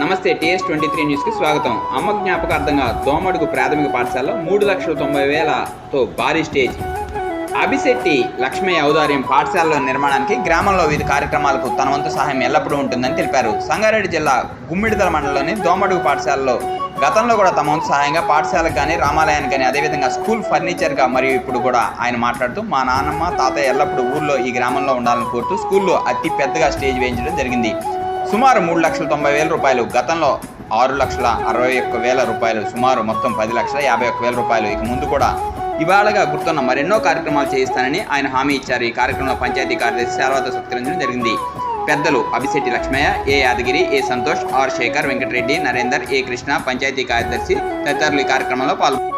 నమస్తే TS twenty three న్యూస్కి స్వాగతం. అమ్మ జ్ఞాపకార్థంగా దోమడుగు ప్రాథమిక పాఠశాలలో మూడు లక్షల తొంభై వేలతో భారీ స్టేజ్. అభిశెట్టి లక్ష్మయ్య ఔదార్యం పాఠశాలలో నిర్మాణానికి గ్రామంలో వివిధ కార్యక్రమాలకు తన వంతు సహాయం ఎల్లప్పుడూ ఉంటుందని తెలిపారు. సంగారెడ్డి జిల్లా గుమ్మిడిదల మండలంలోని దోమడుగు పాఠశాలలో గతంలో కూడా తమ వంతు సహాయంగా పాఠశాలకు కానీ రామాలయానికి కానీ అదేవిధంగా స్కూల్ ఫర్నిచర్గా మరియు ఇప్పుడు కూడా ఆయన మాట్లాడుతూ మా నాన్నమ్మ తాతయ్య ఎల్లప్పుడూ ఊర్లో ఈ గ్రామంలో ఉండాలని కోరుతూ స్కూల్లో అతి పెద్దగా స్టేజ్ వేయించడం జరిగింది. సుమారు మూడు లక్షల తొంభై వేల రూపాయలు గతంలో ఆరు లక్షల అరవై ఒక్క వేల రూపాయలు సుమారు మొత్తం పది లక్షల యాభై ఒక్క వేల రూపాయలు. ఇక ముందు కూడా ఇవాళగా గుర్తున్న మరెన్నో కార్యక్రమాలు చేయిస్తానని ఆయన హామీ ఇచ్చారు. ఈ కార్యక్రమంలో పంచాయతీ కార్యదర్శి శారవాత సత్కరించడం జరిగింది. పెద్దలు Abhishetti Lakshmaiah A Yadagiri A Santosh R Shekhar Venkatareddy Narender A Krishna panchayat కార్యదర్శి తదితరులు ఈ కార్యక్రమంలో పాల్గొన్నారు.